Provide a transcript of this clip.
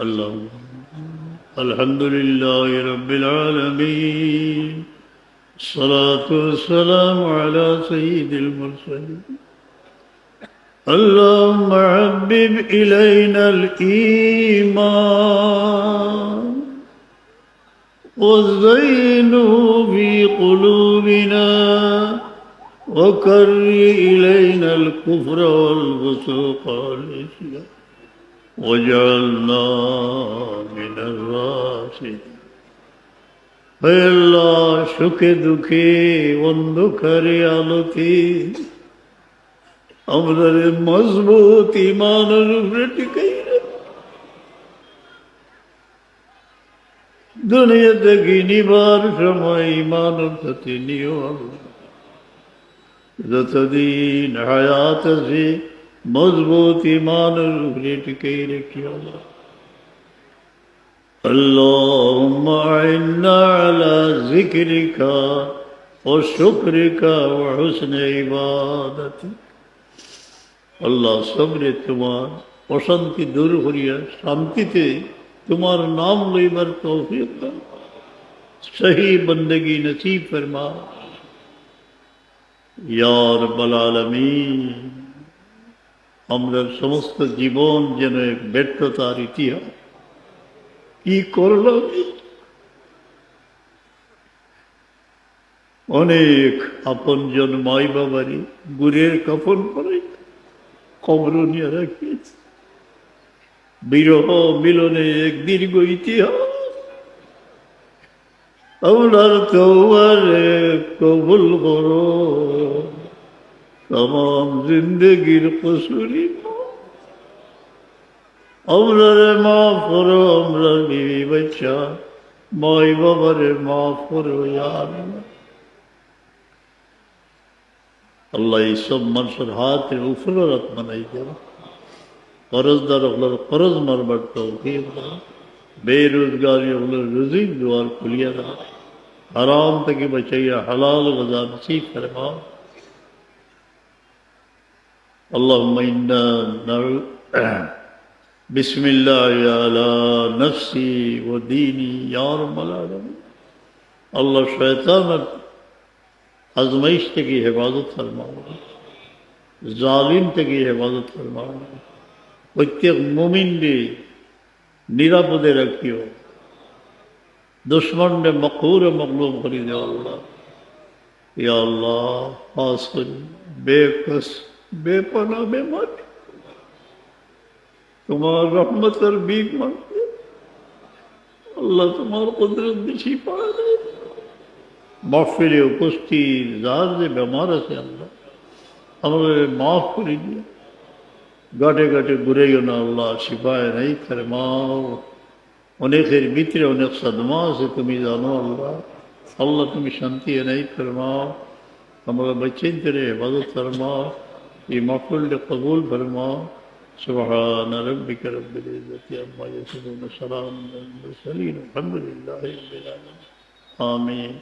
الله الحمد لله رب العالمين الصلاة والسلام على سيد المرسلين. اللهم حبب إلينا الإيمان وزينه في قلوبنا وكر إلينا الكفر والفسوق والعصيان. واجعلنا من الراشدين হে আল্লাহ সুখে দুঃখে অন্ধকারে আলোতে আমাদের মজবুত ইমানের উপরে টিকাই রাখ। দুনিয়া থেকে নিবার সময় ইমানের সাথে নিও আল্লাহ যতদিন হায়াত আছে মজবুত ইমানের উপরে টিকাই রেখি আল্লাহ اللهم أعنا على ذكرك وشكرك وحسن عبادتك আল্লাহ সবরে তোমার অশান্তি দূর করিয়া শান্তিতে তোমার নাম লইবার তৌফিক দাও সহি বন্দগি নসিব ফরমা ইয়ার বলালমী আমরা সমস্ত জীবন যেন এক ব্যর্থতার ইতিহাস। কি করলাম অনেক আপনজন মাই বাবারি গুরের কাফন করে কবর নিয়ে রাখিয়েছে। বিরহ মিলনে এক দীর্ঘ ইতিহাস। আপনার তৌবারে কবুল করো তাম জিন্দগির কসুরি আমরারে মাফ করো আমরা বিবি বাচ্চা মাই বাবারে মাফ করো ইয়ার আল্লাহ এইসব মানুষের হাতের উপরে রাত বানাই দেব করজদার ওগুলোর করজ মারবার তৌফিক দাও বেরোজগারি ওগুলোর রুজিক দুয়ার খুলিয়া দাও হারাম থেকে বাঁচাইয়া হালাল বাজার নসিব ফরমাও اللهم إنا نعوذ بسم الله على نفسي وديني يا رب العالمين আল্লাহ শয়তানের আজমাইশ থেকে হেফাজত ফরমাও জালিম থেকে হেফাজত ফরমাও প্রত্যেক মুমিনকে নিরাপদে রাখিও দুশ্মনকে মকুর মকলুম করি দেও আল্লাহ ইয়া আল্লাহ খাস করি বেকস বেপনা বেমান। তোমার রহমতের বিগ মানতে আল্লাহ তোমার কুদরত বেশি পাওয়া যায় মাহফিলে উপস্থিত যার যে বেমার আছে আল্লাহ আমাদের মাফ করে দিয়ে গাটে গাটে ঘুরেও না আল্লাহ সিপায় নাই তার মাও অনেকের ভিতরে অনেক সাদমা আছে, তুমি জানো আল্লাহ। আল্লাহ তুমি শান্তি নাই ফেরমাও আমরা বচ্চেন তেরে হেফাজত ফেরমাও لمقل لقبول برما سبحان ربك رب العزة عما يصفون سلام المرسلين الحمد لله رب العالمين. آمين.